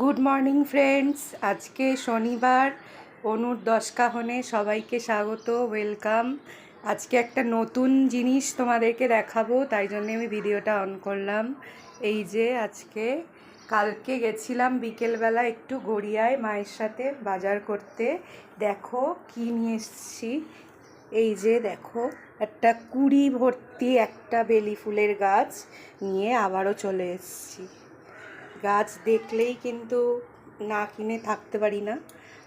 Good morning friends আজকে শনিবার অনুর দশকাহনে সবাইকে স্বাগত ওয়েলকাম আজকে একটা নতুন জিনিস তোমাদেরকে দেখাবো, তাই জন্য আমি ভিডিওটা অন করলাম। এই যে আজকে, কালকে গেছিলাম বিকেলবেলা একটু গড়িয়ায় মায়ের সাথে বাজার করতে। দেখো কি নিয়ে এসছি। এই যে দেখো, একটা কুড়ি ভর্তি একটা বেলি ফুলের গাছ নিয়ে আবারও চলে এসেছি। গাছ দেখলেই কিন্তু না কিনে থাকতে পারি না।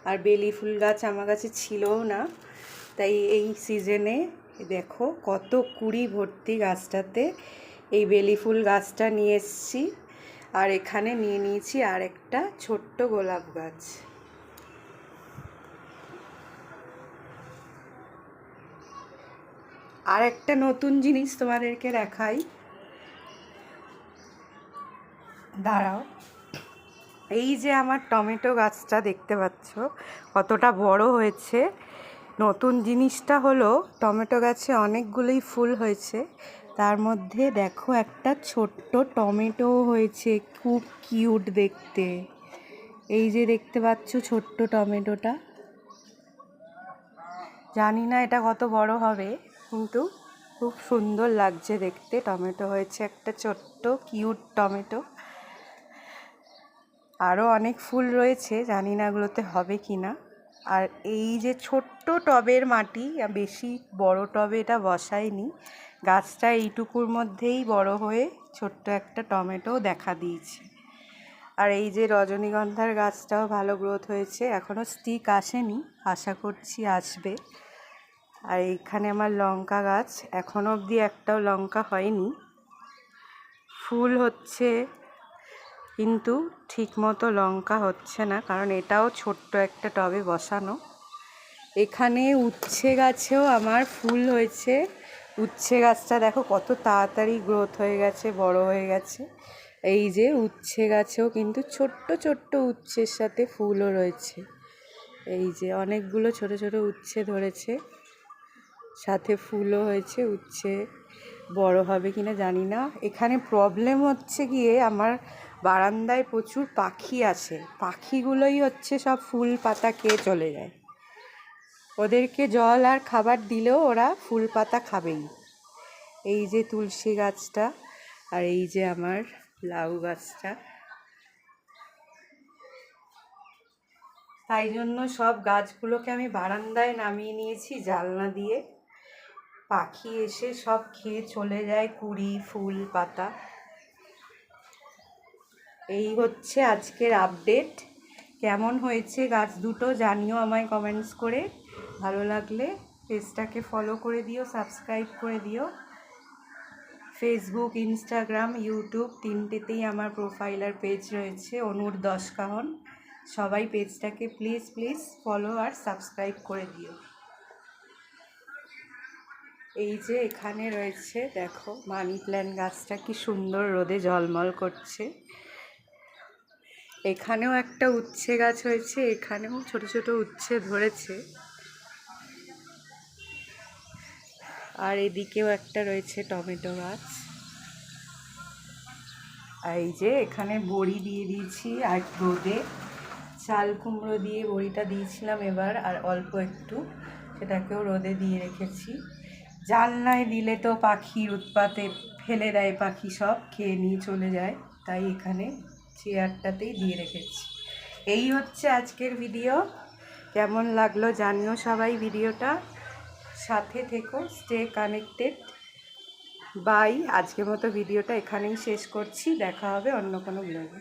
আর বেলি ফুল গাছ আমার কাছে ছিলও না। তাই এই সিজনে দেখো কত কুড়ি ভর্তি গাছটাতে এই বেলি ফুল গাছটা নিয়ে এসছি। আর এখানে নিয়ে নিয়েছি আর একটা ছোট্ট গোলাপ গাছ। আর একটা নতুন জিনিস তোমাদেরকে দেখাই। দাঁড়াও। এই যে আমার টমেটো গাছটা দেখতে পাচ্ছ, কতটা বড় হয়েছে। নতুন জিনিসটা হলো, টমেটো গাছে অনেকগুলোই ফুল হয়েছে। তার মধ্যে দেখো একটা ছোট্ট টমেটো হয়েছে, খুব কিউট দেখতে। এই যে দেখতে পাচ্ছ ছোট্ট টমেটোটা। জানি না এটা কত বড় হবে, কিন্তু খুব সুন্দর লাগছে দেখতে। টমেটো হয়েছে একটা ছোট্ট কিউট টমেটো। আরও অনেক ফুল রয়েছে, জানি না এগুলোতে হবে কি না। আর এই যে ছোট্ট টবের মাটি, বেশি বড় টবে এটা বসাইনি গাছটা এইটুকুর মধ্যেই বড় হয়ে ছোট্ট একটা টমেটো দেখা দিয়েছে। আর এই যে রজনীগন্ধার গাছটাও ভালো গ্রোথ হয়েছে, এখনও স্টিক আসেনি, আশা করছি আসবে। আর এইখানে আমার লঙ্কা গাছ, এখনও অবধি একটাও লঙ্কা হয়নি। ফুল হচ্ছে কিন্তু ঠিকমতো লঙ্কা হচ্ছে না, কারণ এটাও ছোট্ট একটা টবে বসানো। এখানে উচ্ছে গাছেও আমার ফুল হয়েছে। উচ্ছে গাছটা দেখো কত তাড়াতাড়ি গ্রোথ হয়ে গেছে, বড় হয়ে গেছে। এই যে উচ্ছে গাছেও কিন্তু ছোট্ট ছোট্ট উচ্ছের সাথে ফুলও রয়েছে। এই যে অনেকগুলো ছোট ছোট উচ্ছে ধরেছে, সাথে ফুলও হয়েছে উচ্ছে। বড় হবে কিনা জানি না। এখানে প্রবলেম হচ্ছে গিয়ে আমার বারান্দায় প্রচুর পাখি আছে। পাখিগুলোই হচ্ছে সব ফুল পাতা খেয়ে চলে যায়। ওদেরকে জল আর খাবার দিলেও ওরা ফুল পাতা খাবেই। এই যে তুলসী গাছটা আর এই যে আমার লাউ গাছটা। তাই জন্য সব গাছগুলোকে আমি বারান্দায় নামিয়ে নিয়েছি জালনা দিয়ে। পাখি এসে সব খেয়ে চলে যায়, কুড়ি, ফুল, পাতা। এই হচ্ছে আজকের আপডেট কেমন হয়েছে গাছ দুটো জানিও আমায় কমেন্টস করে। ভালো লাগলে পেজটাকে ফলো করে দিও সাবস্ক্রাইব করে দিও। ফেসবুক ইনস্টাগ্রাম ইউটিউব তিনটেতেই আমার প্রোফাইল আর পেজ রয়েছে, অনুর দশ কাহন সবাই পেজটাকে প্লিজ প্লিজ ফলো আর সাবস্ক্রাইব করে দিও। এই যে এখানে রয়েছে, দেখো মানি প্ল্যান্ট গাছটা কি সুন্দর রোদে ঝলমল করছে। এখানেও একটা উচ্ছে গাছ হয়েছে, এখানেও ছোট ছোট উচ্ছে ধরেছে। আর এদিকেও একটা রয়েছে টমেটো গাছ। এই যে এখানে বড়ি দিয়ে দিয়েছি আর রোদে। চাল কুমড়ো দিয়ে বড়িটা দিয়েছিলাম এবার, আর অল্প একটু সেটাকেও রোদে দিয়ে রেখেছি। জানলায় দিলে তো পাখির উৎপাতে ফেলে দেয়, পাখি সব খেয়ে নিয়ে চলে যায়, তাই এখানে চেয়ারটাতেই দিয়ে রেখেছি। এই হচ্ছে আজকের ভিডিও কেমন লাগল জানিও সবাই ভিডিওটা। সাথে থেকো স্টে কানেক্টেড বাই আজকের মতো ভিডিওটা এখানেই শেষ করছি। দেখা হবে অন্য কোনো ব্লগে